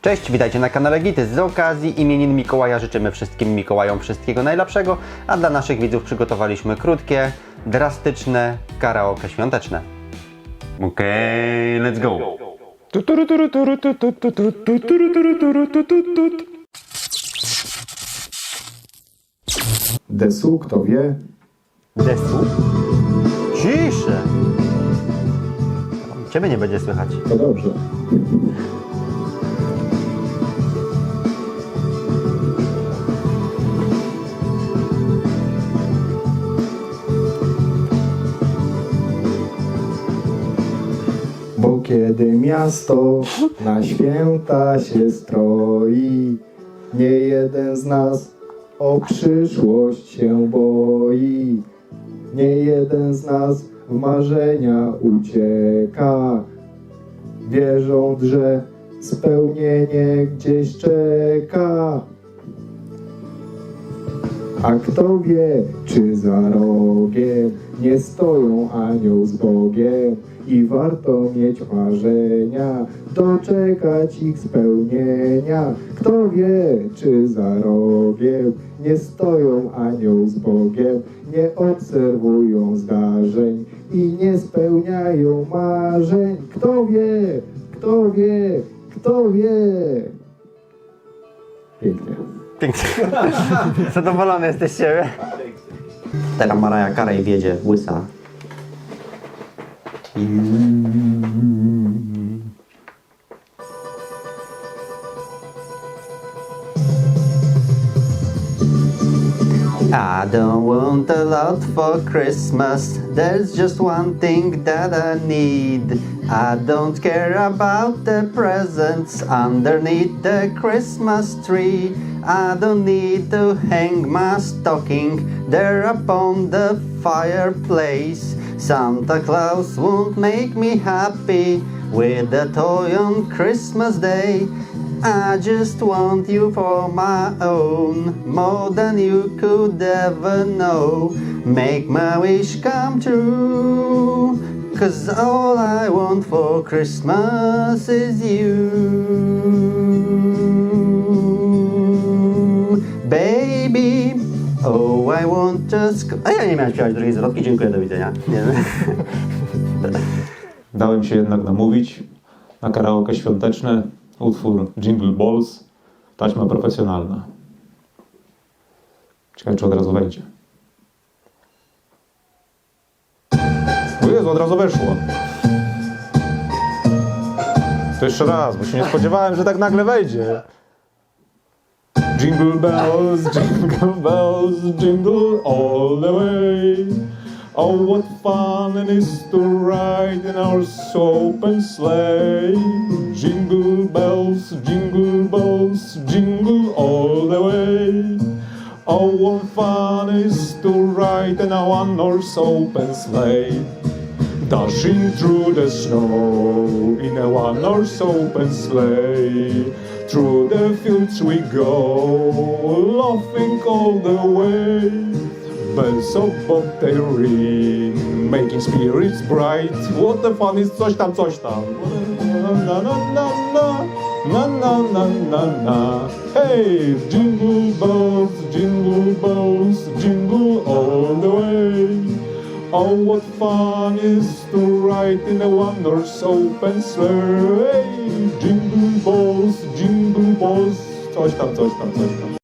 Cześć, witajcie na kanale Gity. Z okazji imienin Mikołaja życzymy wszystkim Mikołajom wszystkiego najlepszego, a dla naszych widzów przygotowaliśmy krótkie, drastyczne karaoke świąteczne. Okej, let's go. Desu, kto wie? Desu? Ciszę! Ciebie nie będzie słychać. To dobrze. Kiedy miasto na święta się stroi, nie jeden z nas o przyszłość się boi. Nie jeden z nas w marzenia ucieka, wierząc, że spełnienie gdzieś czeka. A kto wie, czy za rogiem nie stoją anioł z Bogiem i warto mieć marzenia, doczekać ich spełnienia. Kto wie, czy za rogiem nie stoją anioł z Bogiem, nie obserwują zdarzeń i nie spełniają marzeń. Kto wie, kto wie, kto wie. Pięknie. Pięknie. Zadowolony jesteś z siebie? Eh? Teraz Maraja Carey wiedzie, łysa. I don't want a lot for Christmas. There's just one thing that I need. I don't care about the presents underneath the Christmas tree. I don't need to hang my stocking there upon the fireplace. Santa Claus won't make me happy with a toy on Christmas Day. I just want you for my own, more than you could ever know. Make my wish come true. Cause all I want for Christmas is you. Baby, oh I want just... A ja nie miałem śpiewać drugiej zwrotki, dziękuję, do widzenia. Nie. Dałem się jednak namówić na karaoke świąteczne, utwór Jingle Balls, taśma profesjonalna. Ciekawe, czy od razu wejdzie. O od razu weszło. To jeszcze raz, bo się nie spodziewałem, że tak nagle wejdzie. Jingle bells, jingle bells, jingle all the way. Oh, what fun it is to ride in our open sleigh. Jingle bells, jingle bells, jingle all the way. Oh, what fun it is to ride in our one-horse open sleigh. Dashing through the snow in a one-horse open sleigh. Through the fields we go, laughing all the way. Bells of bob they ring, making spirits bright. What the fun is coś tam, coś tam. Na na na na na na na na na. Hey, jingle bells, jingle bells, what fun is to ride in a one-horse open sleigh. Jingle balls, jingle balls, coś tam, coś tam, coś tam.